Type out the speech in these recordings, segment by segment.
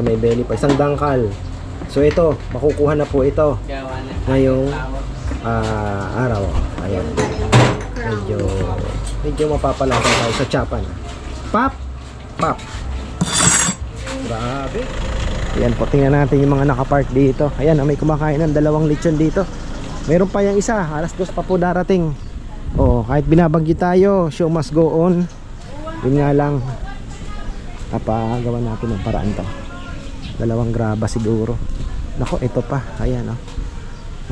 sa may belly pa. Isang dangkal. So ito, makukuha na po ito ngayong ah, araw. Ayan. Medyo, medyo mapapalasa tayo sa chapan. Pop! Pop! Grabe. Ayan po, tingnan natin yung mga nakapark dito. Ayan, ah, may kumakain ng dalawang lechon dito. Meron pa yung isa, alas dos pa po darating. Oh, kahit binabanggit tayo, show must go on. Yun nga lang, napagawa natin ng paraan to. Dalawang graba siguro. Nako, ito pa. Ayan, oh.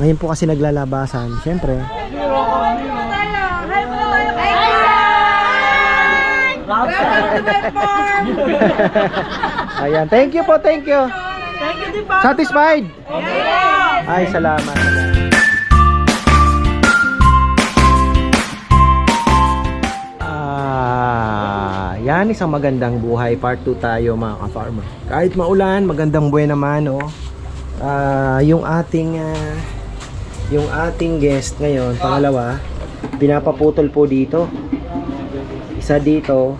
Ngayon po kasi naglalabasan. Siyempre, ayan. Thank you po, thank you. Satisfied? Ay, salamat. Yan isang magandang buhay. Part 2 tayo mga ka-farmer. Kahit maulan, magandang buhay naman, oh. Ah, yung ating ah, yung ating guest ngayon, pangalawa, pinapaputol po dito. Isa dito,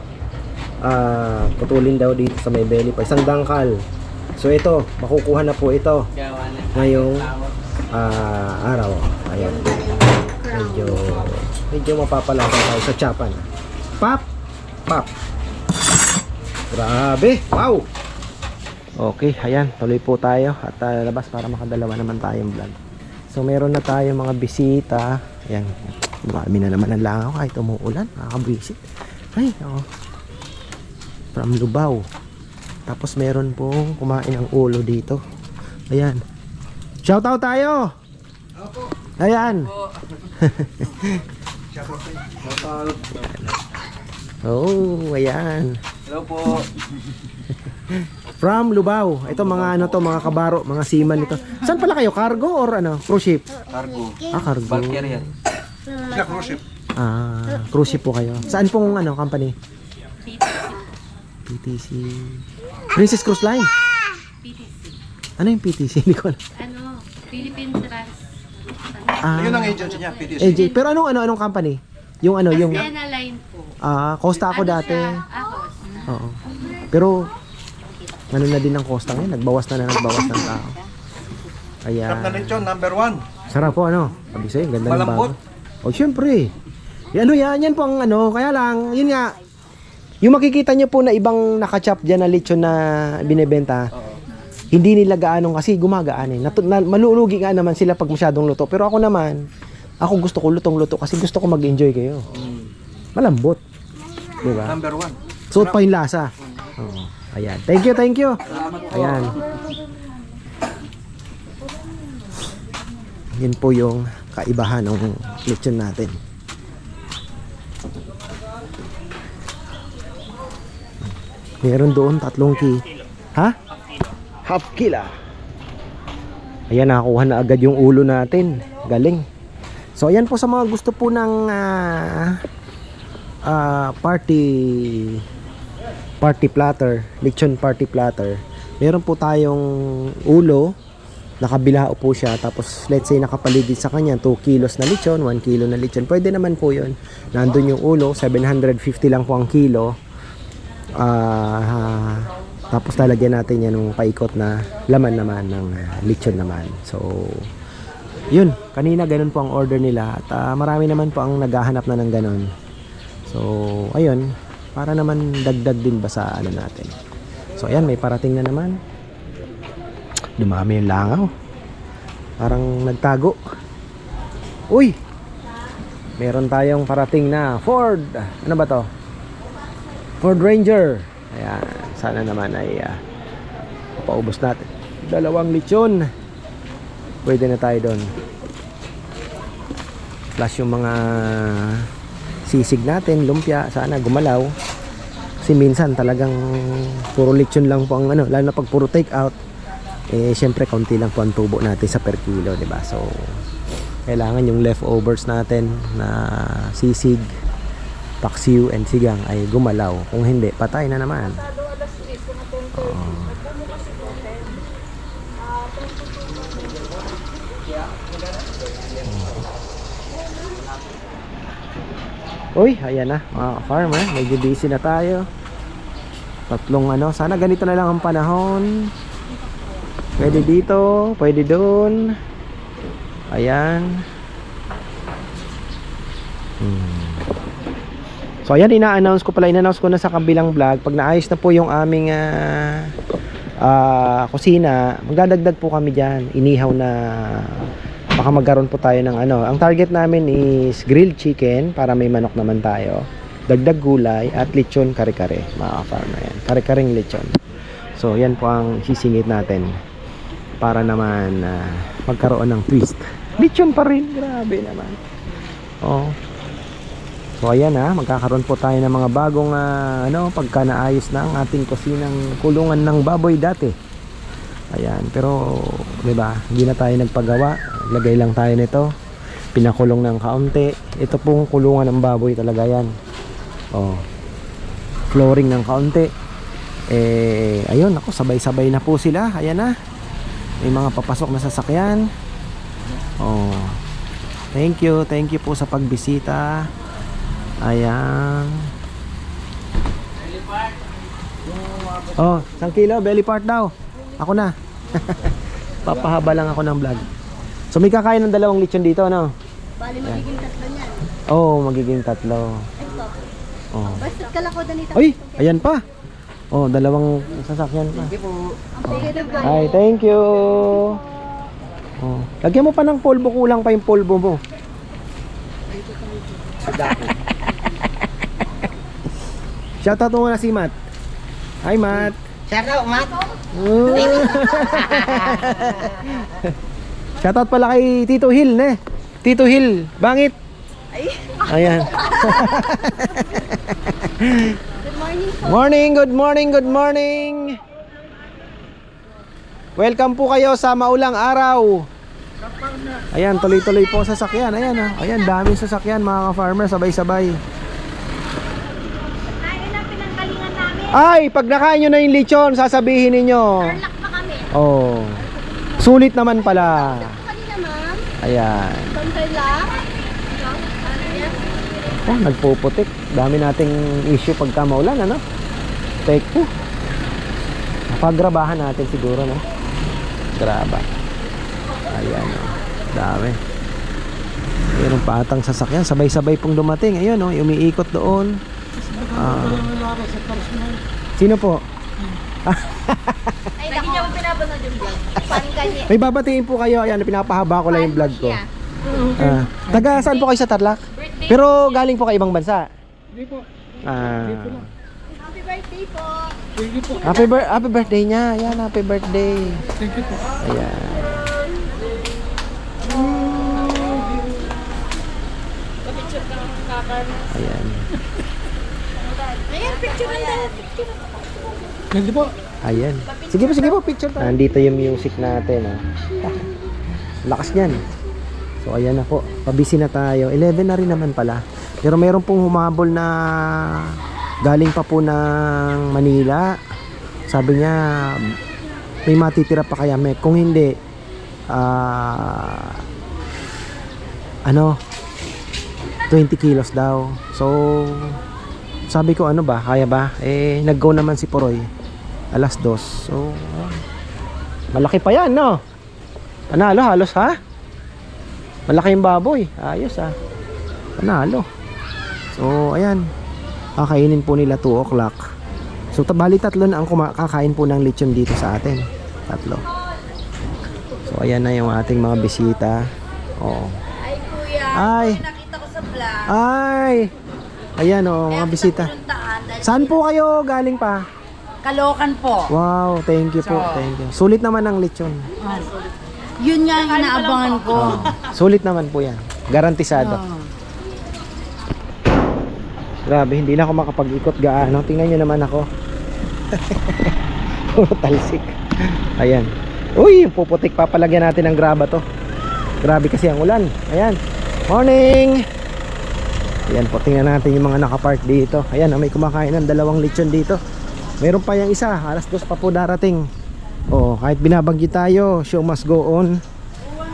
ah, putulin daw dito sa may belly pa. Isang dangkal. So ito, makukuha na po ito ngayong ah, araw. Ayan. Medyo, medyo mapapalasa tayo sa chapan. Pop! Pop! Grabe! Wow! Okay, ayan. Tuloy po tayo at ah, labas para makadalawa naman tayong vlog. So meron na tayo mga bisita. Ayan. Marami na naman ang langaw kahit umuulan. Nakakabisit. Ay, oh. From Lubao. Tapos meron pong kumain ang ulo dito. Ayan. Shout out tayo. Ayan. oh, ayan. Hello po. From Lubao. Ito mga ano to, mga kabaro, mga seaman ito. Saan pala kayo? Cargo or ano? Cruise ship? Cargo. Ah, cargo. Bulk carrier. Ah, cruise ship po kayo. Saan pong ano, company? PTC. Princess Cruise Line. PTC. Ano yung PTC? Hindi ko alam. Ano? Philippine Trans. Ah, Yun ang agency niya, PTC. AJ. Pero anong ano anong company? Yung ano, yung Astena Line po. ah, Costa ako Ano dati. siya? Ako. Oo. Pero ano na din ang Costa ngayon, nagbawas na na nagbawas ng tao. Kaya Sarap na lechon, number one. sarap po ano. Sabi sa'yo, ganda ng Malambot. bago. Oh, syempre. Yan ano yan, yan po ang ano, kaya lang, yun nga, yung makikita nyo po na ibang nakachop dyan na lechon na binebenta, hindi nila gaanong kasi gumagaan eh. Natu- na, malulugi nga naman sila pag masyadong luto. Pero ako naman, ako gusto ko lutong-luto kasi gusto ko mag-enjoy kayo. Malambot. Di ba? Number one. Suot pa yung lasa. Oo. Ayan. Thank you, thank you. Ayan. Yun po yung kaibahan ng lechon natin. Meron doon tatlong ki. Ha? Half kilo. Ayan, nakakuha na agad yung ulo natin. Galing. So, ayan po sa mga gusto po ng ah, ah, party party platter, lechon party platter. Meron po tayong ulo, nakabilao po siya. Tapos let's say nakapaligid sa kanya 2 kilos na lechon, 1 kilo na lechon. Pwede naman po 'yon. Nandun yung ulo, 750 lang po ang kilo. Ah, tapos lalagyan natin yan ng paikot na laman naman ng ah, lechon naman. So, yun, kanina ganun po ang order nila at ah, marami naman po ang naghahanap na ng ganun. So, ayun, para naman dagdag din ba sa ano natin. So, ayan, may parating na naman. Dumami yung langaw. Parang nagtago. Uy! Meron tayong parating na Ford. Ano ba to? Ford Ranger. Ayan, sana naman ay uh, paubos natin. Dalawang lechon. Pwede na tayo doon. Plus yung mga sisig natin, lumpia, sana gumalaw. Kasi minsan talagang puro lechon lang po ang ano, lalo na pag puro take out, eh syempre kaunti lang po ang tubo natin sa per kilo, 'di ba? So kailangan yung leftovers natin na sisig, paksiw and sigang ay gumalaw. Kung hindi, patay na naman. Oo. Uy, ayan na mga farmer, medyo busy na tayo. Tatlong ano, sana ganito na lang ang panahon. Pwede dito, pwede doon. Ayan. Hmm. So ayan, ina-announce ko pala, ina-announce ko na sa kabilang vlog. Pag naayos na po yung aming ah, ah, kusina, magdadagdag po kami dyan. Inihaw na baka magkaroon po tayo ng ano. Ang target namin is grilled chicken para may manok naman tayo. Dagdag gulay at lechon kare-kare. Mga farmer yan. Kare-kareng lechon. So yan po ang sisingit natin para naman ah, magkaroon ng twist. Lechon pa rin. Grabe naman. Oh. So ayan ha, magkakaroon po tayo ng mga bagong ah, ano, pagka naayos na ang ating kusinang kulungan ng baboy dati. Ayan, pero 'di ba, hindi na tayo nagpagawa. Lagay lang tayo nito. Pinakulong ng kaunti. Ito pong kulungan ng baboy talaga 'yan. Oh. Flooring ng kaunti. Eh, ayun, ako sabay-sabay na po sila. Ayan na. May mga papasok na sasakyan. Oh. Thank you, thank you po sa pagbisita. Ayan. Oh, isang kilo, belly part daw. Ako na. Papahaba lang ako ng vlog. So may kakain ng dalawang lechon dito, no? Bali, magiging tatlo niyan. Oo, oh, magiging tatlo. Ito. Oh. Basta kalako na nito. Ay, ayan pa. Oh, dalawang sasakyan pa. Ang pwede ba? Ay, thank you. Oh. Lagyan mo pa ng polvo, kulang pa yung polvo mo. Shoutout mo na si Matt. Hi Matt. Shout out, Matt. Shoutout pala kay Tito Hill, ne? Tito Hill, bangit. Ayan. Good morning po. Morning, good morning, good morning. Welcome po kayo sa maulang araw. Ayan, tuloy-tuloy po sa sasakyan. Ayan, oh. ayan, daming sasakyan mga ka-farmer, sabay-sabay. Ang. Ay, pag nakain nyo na yung lechon, sasabihin ninyo. Tarlac pa kami. Oh, sulit naman pala. Ayan. Oh, nagpuputik. Dami nating issue pagka maulan, ano? Take po. Pagrabahan natin siguro, no? Graba. Ayan, oh. Dami. Mayroon pa atang sasakyan. Sabay-sabay pong dumating. Ayun, oh. Umiikot doon. Ah. sino po? Pinapanood yung vlog. Paring kanya. May babatiin po kayo. Ayan, pinapahaba ko lang yung vlog ko. Ah. taga saan po kayo sa Tarlac? Pero galing po kayo ibang bansa? Hindi po. Ah. Happy birthday po. Happy, bir- happy birthday niya. Ayan, happy birthday. Thank you po. Ayan. Ayan. Ayan, picture ang dahil. Ayan. Sige po, sige po, picture tayo. Nandito yung music natin. Oh. Lakas niyan. So, ayan na po. Pabisi na tayo. 11 na rin naman pala. Pero meron pong humabol na galing pa po ng Manila. Sabi niya, may matitira pa kaya may. Kung hindi, ah, ano, 20 kilos daw. So, sabi ko ano ba, kaya ba? Eh, nag-go naman si Poroy. Alas dos. So, malaki pa yan, no? Panalo, halos ha? Malaki yung baboy. Ayos ha. Panalo. So, ayan. Kakainin po nila 2 o'clock. So, tabali tatlo na ang kakain po ng lechon dito sa atin. Tatlo. So, ayan na yung ating mga bisita. Oo. Ay, kuya. Ay. Nakita ko sa vlog. Ay! Ayan o, mga bisita. Saan po kayo galing pa? Kalokan po. Wow, thank you po, thank you. Sulit naman ang lechon. Yun nga ang inaabangan ko. Oh, sulit naman po yan. Garantisado. Oh. Grabe, hindi na ako makapag-ikot gaano. Tingnan nyo naman ako. Puro talsik. Ayan. Uy, yung puputik papalagyan natin ng graba to. Grabe kasi ang ulan. Ayan. Morning! Ayan po, tingnan natin yung mga nakapark dito. Ayan, may kumakain ng dalawang lechon dito. Meron pa yung isa, alas dos pa po darating. Oo, kahit binabanggit tayo, show must go on.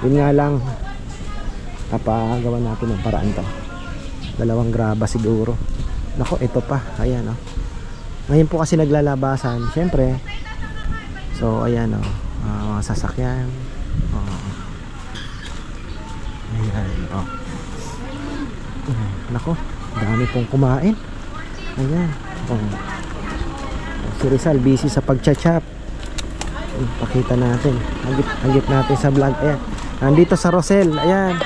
Yun nga lang, napagawa natin ng paraan to. Dalawang graba siguro. Nako, ito pa. Ayan, oh. Ngayon po kasi naglalabasan, syempre. So, ayan o. mga sasakyan. Oh. Ayan, oh. Nako, dami pong kumain. Ayan. Oh. Si Rizal busy sa pagchachap. Pakita natin. Hagit, hagit natin sa vlog. Ayan. Nandito sa Rosel. Ayan.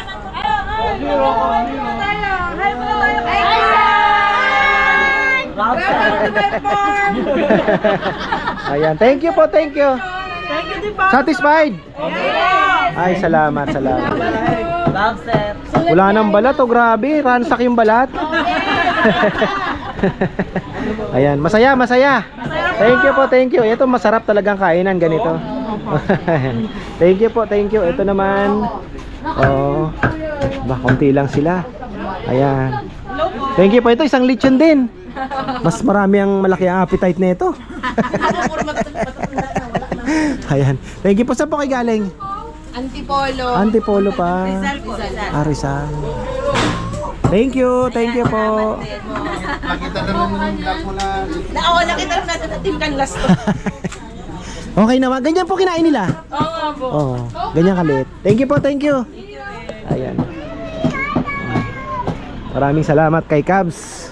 Ayan. Thank you po, thank you. Thank you din po. Satisfied? Ay, salamat, salamat. Wala nang balat, oh grabe. Ransak yung balat. Ayan, masaya, masaya. Thank you po, thank you. Ito masarap talagang kainan ganito. thank you po, thank you. Ito naman. Oh. Ba, konti lang sila. Ayan. Thank you po. Ito isang lechon din. Mas marami ang malaki ang appetite nito. Ayan. Thank you po. Saan po kayo galing? Antipolo. Antipolo pa. Ah, Rizal. Thank you. Thank you po. Nakita naman yung vlog mo na. Oo, nakita lang natin at Team Canlas to. Okay naman. Ganyan po kinain nila. Oo nga po. Oo. Ganyan kalit. Thank you po. Thank you. Ayan. Maraming salamat kay Cabs.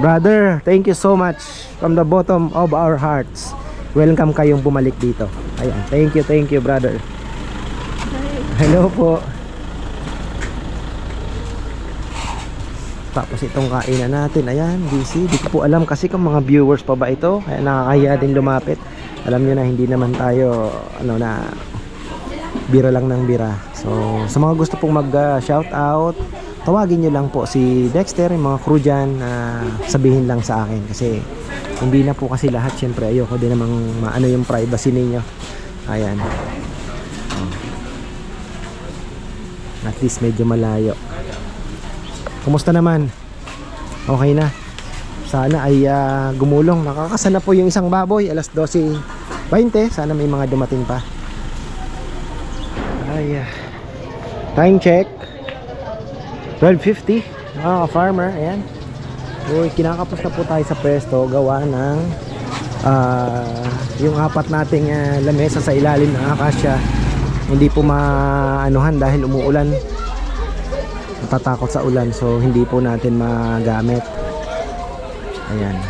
Brother, thank you so much from the bottom of our hearts. Welcome kayong bumalik dito. Ayan. Thank you, thank you, brother. Hello po. Tapos itong kainan natin, ayan, busy. Di ko po alam kasi kung mga viewers pa ba ito. Kaya nakakahiya din lumapit. Alam nyo na, hindi naman tayo, ano na, bira lang ng bira. So, sa mga gusto pong mag-shout out, tawagin nyo lang po si Dexter, yung mga crew dyan, na sabihin lang sa akin. Kasi, hindi na po kasi lahat, syempre, ayoko din namang maano yung privacy ninyo. Ayan. At least medyo malayo. Kumusta naman? Okay na. Sana ay ah, gumulong. Nakakasana po yung isang baboy. Alas 12.20. Sana may mga dumating pa. Ay, ah. time check. 12.50. Mga farmer Ayan. Uy, kinakapos na po tayo sa pwesto. Gawa ng ah, yung apat nating ah, lamesa sa ilalim ng akasya. Hindi po maanuhan dahil umuulan natatakot sa ulan so hindi po natin magamit. Ayan.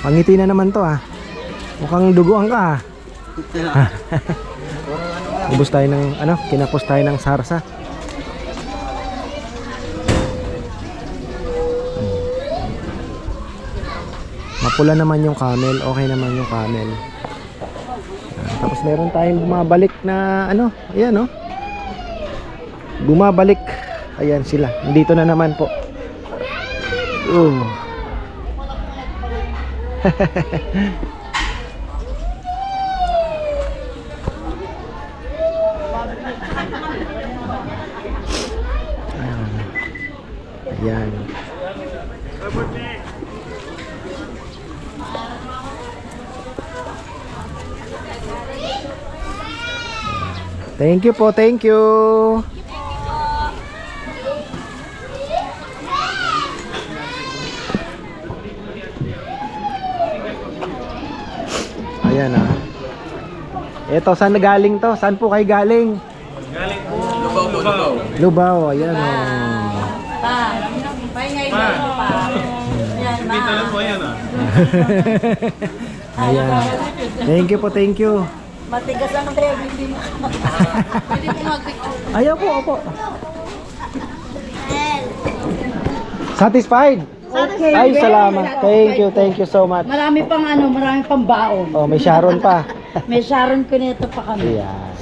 Pangiti na naman to ah. Mukhang duguan ka ah. Ubos tayo ng ano kinapos tayo ng sarsa. Hmm. mapula naman yung camel okay naman yung camel. Ah, tapos meron tayong bumabalik na ano ayan oh. Bumabalik ayan sila dito na naman po uh. ayan Thank you po, thank you. Ayan ah. Ito, saan na galing to? Saan po kayo galing? Galing po. Lubao po, Lubao. Lubao, ayan oh. Pa, pahingay pa. pa. Yan, ma. Ayan. Thank you po, thank you. Matigas ang baby, hindi mo. Pwede po mag-picture. Ayaw po, opo. Satisfied? Okay. Ay, salamat. Thank you, thank you so much. Marami pang ano, marami pang baon. Oh, may Sharon pa. May Sharon Cuneta pa kami. Ayan.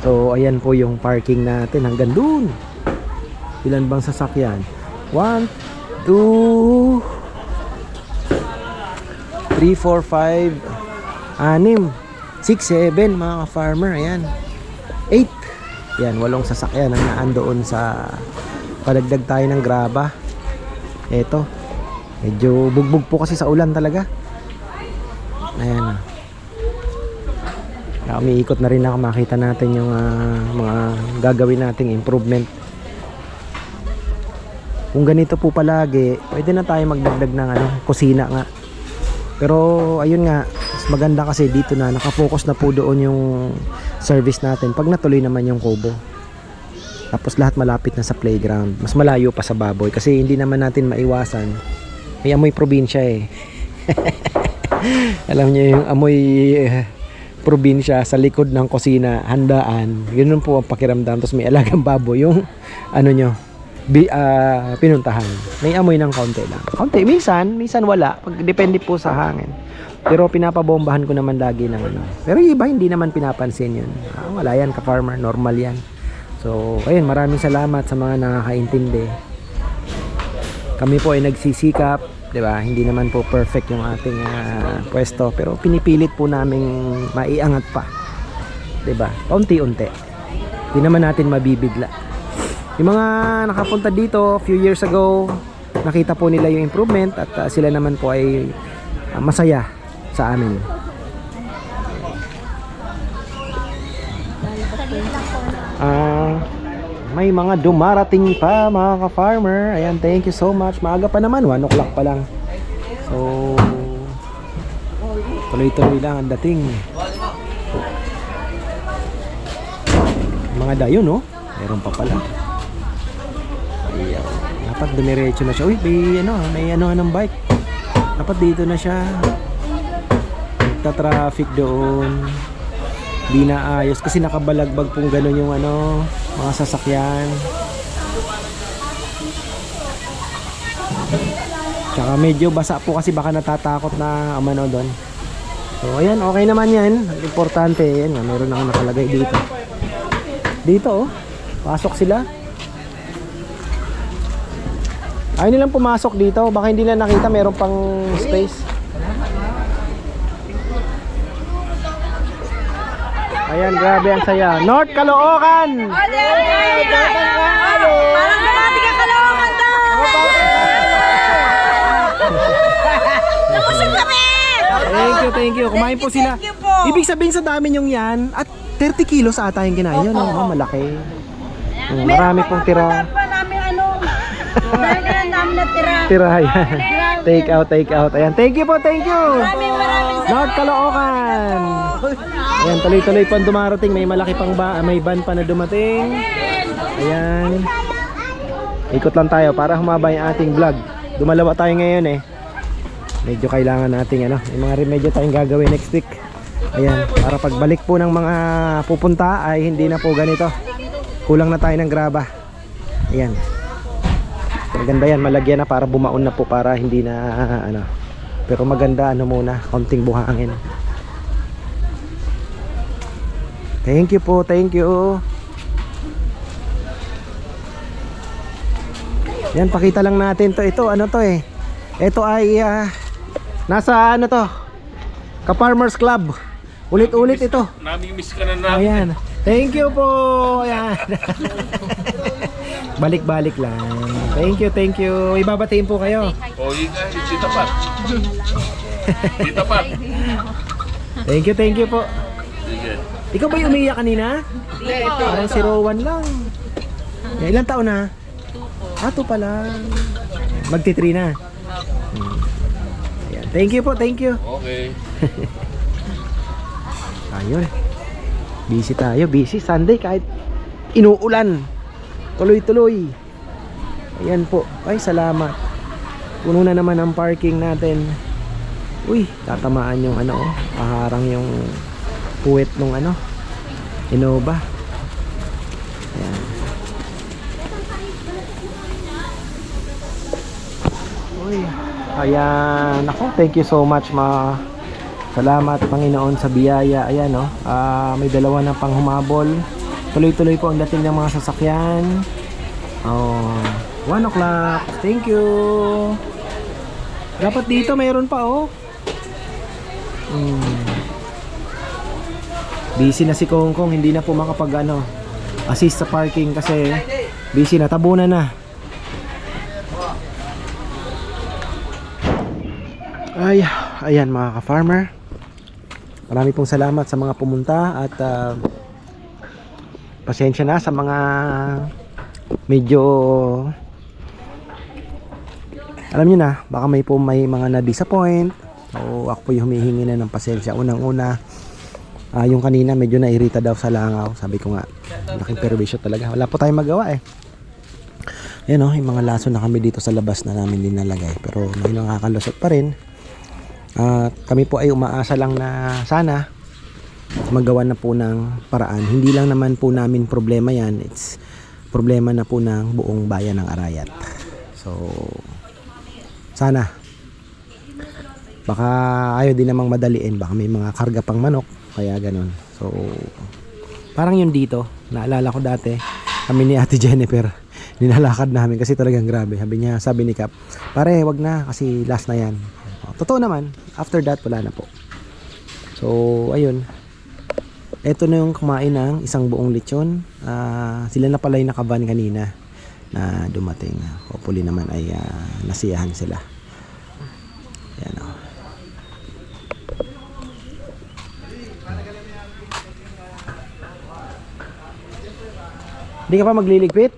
So, ayan po yung parking natin hanggang dun. Ilan bang sasakyan? 1, 2, 3, 4, 5, 6, 6, 7 mga farmer. Ayan. 8. Yan, walong sasakyan ang naandoon sa palagdag tayo ng graba. Eto. Medyo bugbog po kasi sa ulan talaga. Ayan. Kaya umiikot na rin ako makita natin yung ah, mga gagawin nating improvement. kung ganito po palagi, pwede na tayo magdagdag ng ano, kusina nga. Pero ayun nga, maganda kasi dito na nakafocus na po doon yung service natin pag natuloy naman yung kubo. Tapos lahat malapit na sa playground. Mas malayo pa sa baboy kasi hindi naman natin maiwasan. May amoy probinsya eh. Alam niyo yung amoy eh, probinsya sa likod ng kusina, handaan. Yun po ang pakiramdam. Tapos may alagang baboy yung ano nyo, bi, ah, pinuntahan. May amoy ng konti lang. Konti. Minsan, minsan wala. Pag, depende po sa hangin. Pero pinapabombahan ko naman lagi ng ano. Pero iba hindi naman pinapansin yun. Ah, wala yan ka-farmer. Normal yan. So, ayun, maraming salamat sa mga nakakaintindi. Kami po ay nagsisikap, 'di ba? Hindi naman po perfect yung ating ah, pwesto, pero pinipilit po naming maiangat pa. 'Di ba? Paunti-unti. Hindi naman natin mabibigla. Yung mga nakapunta dito few years ago, nakita po nila yung improvement at ah, sila naman po ay ah, masaya sa amin. Ah, may mga dumarating pa mga ka-farmer. Ayan, thank you so much. Maaga pa naman, 1 o'clock pa lang. So, tuloy-tuloy lang ang dating. Mga dayo, no? Meron pa pala. Ayaw. Dapat dumiretso na siya. Uy, may ano, may ano ng bike. Dapat dito na siya. Nagta-traffic doon. Di na ayos kasi nakabalagbag pong gano'n yung ano, mga sasakyan. Tsaka medyo basa po kasi baka natatakot na amano doon. So ayan, okay naman yan. Importante, yan meron na nakalagay dito. Dito oh, pasok sila. Ayaw nilang pumasok dito, baka hindi na nakita meron pang space. Ayan, grabe ang saya. North Caloocan! Parang bumati ka kalawangan daw! Nakusog kami! Thank you, thank you. Kumain po sila. thank you po. Ibig sabihin sa dami yung yan, at 30 kilos ata yung kinain. Yun, oh, malaki. Mm, marami pong tira. Pa namin ano, na namin natira. Tira yan. Take out, take out. Ayan, thank you po, thank you. Maraming maraming North Caloocan. Ayan, tuloy-tuloy po ang dumarating. May malaki pang ba, may van pa na dumating. Ayan. Ikot lang tayo para humaba yung ating vlog. Dumalawa tayo ngayon eh. Medyo kailangan nating ano, may mga remedyo tayong gagawin next week. Ayan, para pagbalik po ng mga pupunta ay hindi na po ganito. Kulang na tayo ng graba. Ayan. Maganda yan, malagyan na para bumaon na po para hindi na ano. Pero maganda ano muna, konting buhangin. Thank you po, thank you. Yan, pakita lang natin to. Ito, ano to eh. Ito ay ah, nasa ano to? Ka-Farmers Club. Ulit-ulit ito. Namimiss ka na namin. Ayan. Thank you po. Ayan. Balik-balik lang. Thank you, thank you. Ibabatiin po kayo. O, yun nga, si Tapat. Si Tapat. Thank you, thank you po. Sige. Ikaw ba yung umiiyak kanina? Parang si Rowan lang. Eh, ilang taon na? Ah, two pa lang. Magti-three na. Hmm. Ayan. Thank you po, thank you. Okay. Ayun. Busy tayo, busy. Sunday kahit inuulan. Tuloy-tuloy. Ayan po. Ay, salamat. Puno na naman ang parking natin. Uy, tatamaan yung ano, oh. Paharang yung puwet nung ano. Innova. Ayan. Uy. Ayan. Ako, thank you so much ma Salamat Panginoon sa biyaya. Ayan no. Ah, may dalawa na pang humabol. Tuloy-tuloy po ang dating ng mga sasakyan. Oh, 1 o'clock. Thank you. Dapat dito mayroon pa oh. Hmm. Busy na si Kong Kong, hindi na po makapag ano, assist sa parking kasi busy na, tabunan na. Ay, ayan mga ka-farmer. Marami pong salamat sa mga pumunta at ah, pasensya na sa mga medyo alam nyo na, baka may po may mga na-disappoint. So, ako po yung humihingi na ng pasensya. Unang-una, ah, yung kanina medyo nairita daw sa langaw. Sabi ko nga, laking perwisyo talaga. Wala po tayong magawa eh. Yan o, yung mga laso na kami dito sa labas na namin din nalagay. Pero may nakakalusot pa rin. At kami po ay umaasa lang na sana magawa na po ng paraan. Hindi lang naman po namin problema yan. It's problema na po ng buong bayan ng Arayat. So, sana. Baka ayaw din namang madaliin. Baka may mga karga pang manok. Kaya ganun. So, parang yun dito. Naalala ko dati, kami ni Ate Jennifer, nilalakad namin kasi talagang grabe. Sabi niya, sabi ni Kap, pare, wag na kasi last na yan. Totoo naman, after that, wala na po. So, ayun. Ito na yung kumain ng isang buong lechon. Ah, sila na pala yung nakaban kanina na dumating. Hopefully naman ay ah, nasiyahan sila. Yan o. Hindi ka pa magliligpit?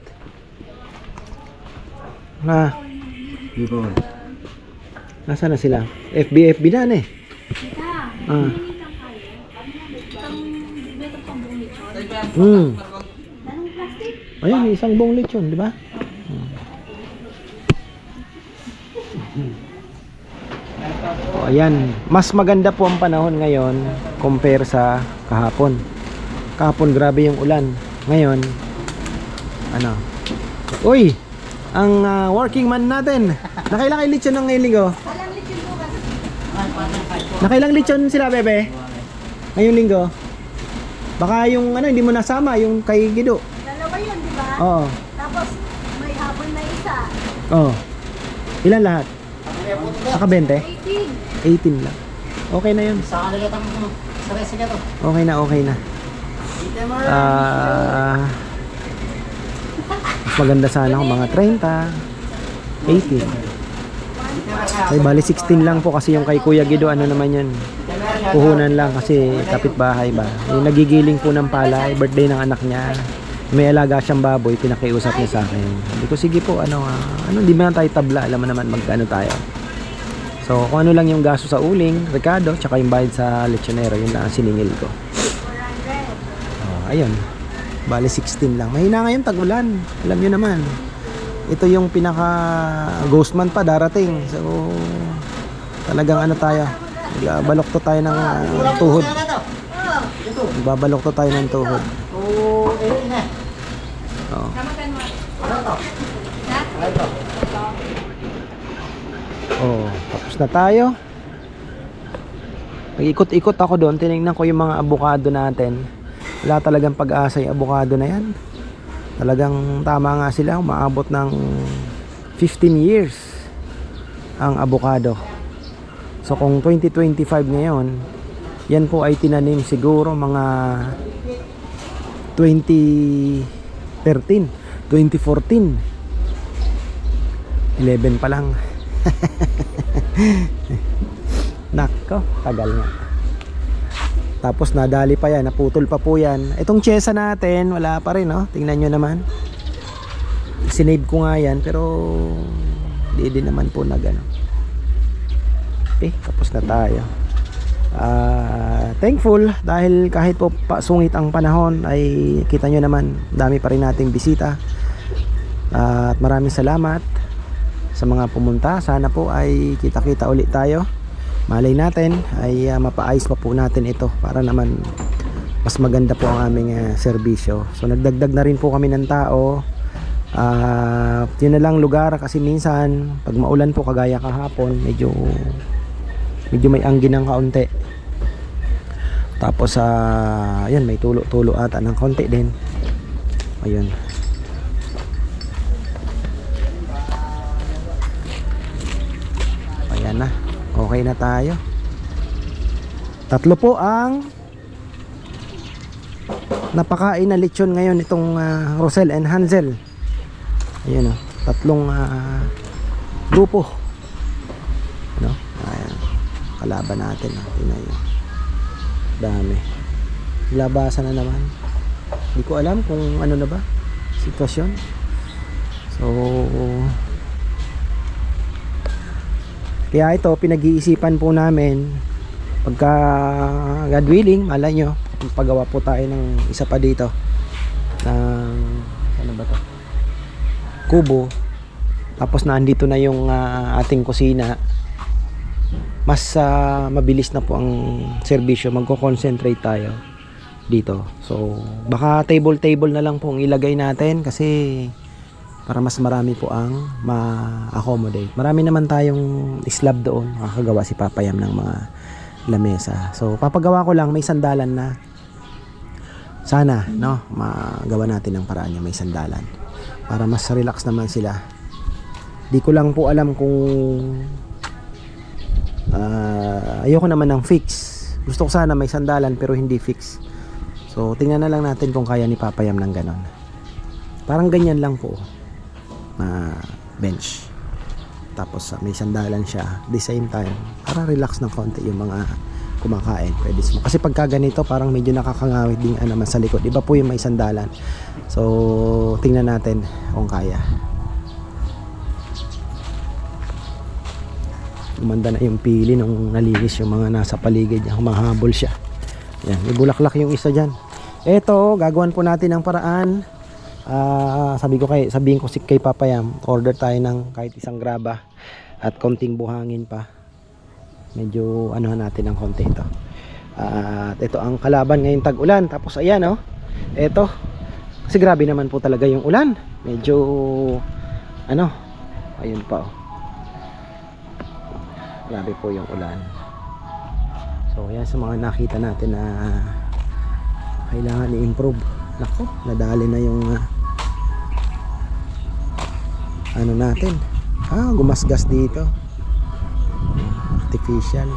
Na. Nasaan na sila? FB, FB na eh. Ah. Hmm. Ayun, isang buong lechon, di ba? Hmm. O, ayan. Mas maganda po ang panahon ngayon compare sa kahapon. Kahapon grabe yung ulan. Ngayon, ano? Uy! Ang ah, working man natin. Nakailang kayo lechon ng ngayong linggo? Nakailang lechon sila, bebe? Ngayong linggo? Baka yung ano, hindi mo nasama, yung kay Gido. Dalawa yun, di ba? Oo. Tapos may hapon na isa. Oo. Ilan lahat? Saka 20? 18. 18 lang. Okay na yun. Okay na, okay na. Ah... mas maganda sana kung mga 30, 18. Ay, bali 16 lang po kasi yung kay Kuya Gido, ano naman yun. Puhunan lang kasi kapitbahay ba. Yung nagigiling po ng palay, birthday ng anak niya. May alaga siyang baboy, pinakiusap niya sa akin. Sabi ko, sige po, ano, ah, ano, di ba na tayo tabla, alam mo naman magkano tayo. So, kung ano lang yung gasto sa uling, Ricardo, tsaka yung bayad sa lechonero, yun lang ang siningil ko. Oh, ayun. Bali 16 lang. Mahina ngayon tag-ulan. Alam niyo naman. Ito yung pinaka ghost month pa darating. So talagang ano tayo. Balok to tayo ng ah, tuhod. Babalok to tayo ng tuhod. Oh. Oh, tapos na tayo. Nag-ikot-ikot ako doon, tinignan ko yung mga abukado natin. Wala talagang pag-asa yung abukado na yan. Talagang tama nga sila, umaabot ng 15 years ang abukado. So kung 2025 ngayon, yan po ay tinanim siguro mga 2013, 2014. 11 pa lang. Nako, tagal nga. Tapos nadali pa yan, naputol pa po yan. Itong chesa natin, wala pa rin, no? Tingnan nyo naman. Sinave ko nga yan, pero di din naman po na gano'n. Okay, tapos na tayo. Ah, thankful dahil kahit po pa, sungit ang panahon ay kita nyo naman dami pa rin nating bisita. At maraming salamat sa mga pumunta. Sana po ay kita kita ulit tayo. Malay natin ay ah, mapaayos pa po natin ito para naman mas maganda po ang aming ah, serbisyo. So nagdagdag na rin po kami ng tao. Ah, yun na lang lugar kasi minsan pag maulan po kagaya kahapon medyo medyo may angin ng kaunti. Tapos sa yan may tulo-tulo ata ng konti din. Ayun. Ayan na. Okay na tayo. Tatlo po ang napakain na lechon ngayon itong ah, Rosel and Hansel. Ayun o tatlong ah, grupo kalaban natin oh. tingnan nyo dami labasan na naman hindi ko alam kung ano na ba sitwasyon so Kaya ito, pinag-iisipan po namin pagka God willing, malay nyo, pagawa po tayo ng isa pa dito ng ano ba to? Kubo. Tapos na andito na yung ah, ating kusina. Mas ah, mabilis na po ang serbisyo. Magko-concentrate tayo dito. So, baka table-table na lang po ang ilagay natin kasi para mas marami po ang ma-accommodate. Marami naman tayong slab doon. Makakagawa si Papayam ng mga lamesa. So, papagawa ko lang may sandalan na. Sana, no, magawa natin ng paraan yung may sandalan. Para mas relax naman sila. Di ko lang po alam kung ah, ayoko naman ng fix. Gusto ko sana may sandalan pero hindi fix. So, tingnan na lang natin kung kaya ni Papayam ng ganon. Parang ganyan lang po. Na bench. Tapos ah, may sandalan siya. The same time, para relax ng konti yung mga kumakain. Pwede mo. Kasi pagka ganito, parang medyo nakakangawit din ah, naman sa likod. Iba po yung may sandalan. So, tingnan natin kung kaya. Gumanda na yung pili nung nalinis yung mga nasa paligid niya. Humahabol siya. Yan, may bulaklak yung isa dyan. Eto, gagawan po natin ng paraan. Ah, sabi ko kay, sabihin ko si kay Papayam, order tayo ng kahit isang graba at konting buhangin pa. Medyo anuhan natin ng konti ito. At ito ang kalaban ngayong tag-ulan. Tapos ayan oh. Ito. Kasi grabe naman po talaga yung ulan. Medyo ano, ayun pa oh. Grabe po yung ulan. So, yan sa mga nakita natin na kailangan i-improve. Nako, nadali na yung ah, ano natin. Ah, gumasgas dito. Artificial.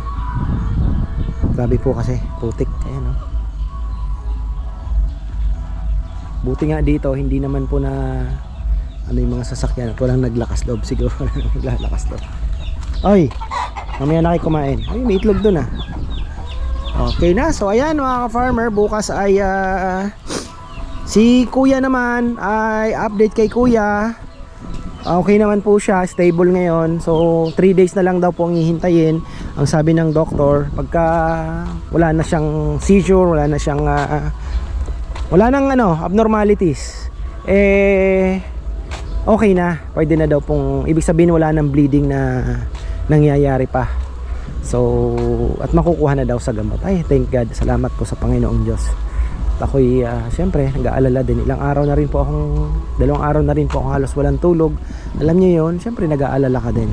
Grabe po kasi, putik. Ayan, oh. Buti nga dito, hindi naman po na ano yung mga sasakyan at walang naglakas loob siguro walang naglalakas loob oy mamaya na kayo kumain ay may itlog dun ah Okay na, so ayan mga ka-farmer, bukas ay ah, si kuya naman ay update kay kuya. Okay naman po siya, stable ngayon. So 3 days na lang daw po ang hihintayin. Ang sabi ng doktor, pagka wala na siyang seizure, wala na siyang ah, wala nang ano, abnormalities. Eh okay na, pwede na daw pong ibig sabihin wala nang bleeding na nangyayari pa. So, at makukuha na daw sa gamot. Ay, thank God. Salamat po sa Panginoong Diyos. At ako'y, uh, siyempre, nag-aalala din. Ilang araw na rin po akong, dalawang araw na rin po akong halos walang tulog. Alam niyo yon siyempre, nag-aalala ka din.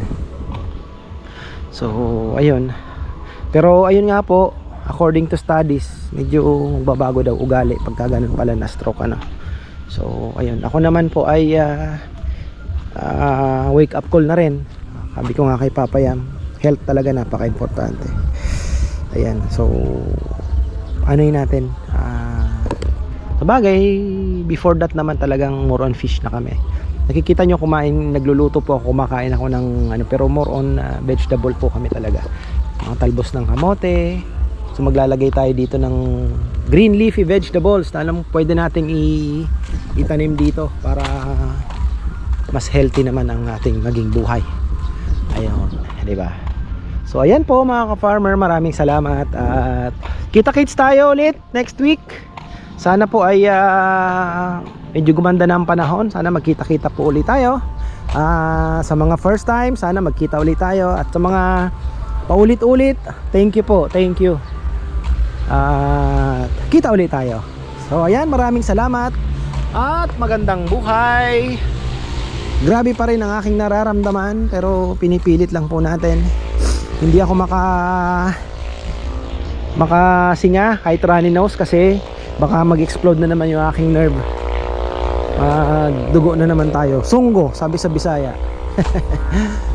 So, ayun. Pero, ayun nga po, according to studies, medyo babago daw ugali pagka ganun pala na stroke, ano. So, ayun. Ako naman po ay, ah, ah, wake up call na rin. Sabi ko nga kay Papa Yam, health talaga napaka-importante. Ayan, so ano yun natin? Ah, sabagay, before that naman talagang more on fish na kami. Nakikita nyo kumain, nagluluto po ako, kumakain ako ng ano, pero more on ah, vegetable po kami talaga. Mga talbos ng kamote. So maglalagay tayo dito ng green leafy vegetables na alam pwede nating i itanim dito para mas healthy naman ang ating maging buhay. 'Di ba? So ayan po mga ka-farmer, maraming salamat at kita-kits tayo ulit next week. Sana po ay ah, medyo gumanda na ang panahon. Sana magkita-kita po ulit tayo. Ah, sa mga first time, sana magkita ulit tayo at sa mga paulit-ulit, thank you po, thank you. At kita ulit tayo. So ayan, maraming salamat at magandang buhay. Grabe pa rin ang aking nararamdaman pero pinipilit lang po natin. Hindi ako maka makasinga kahit runny nose kasi baka mag-explode na naman yung aking nerve. Ah, dugo na naman tayo. Sunggo, sabi sa Bisaya.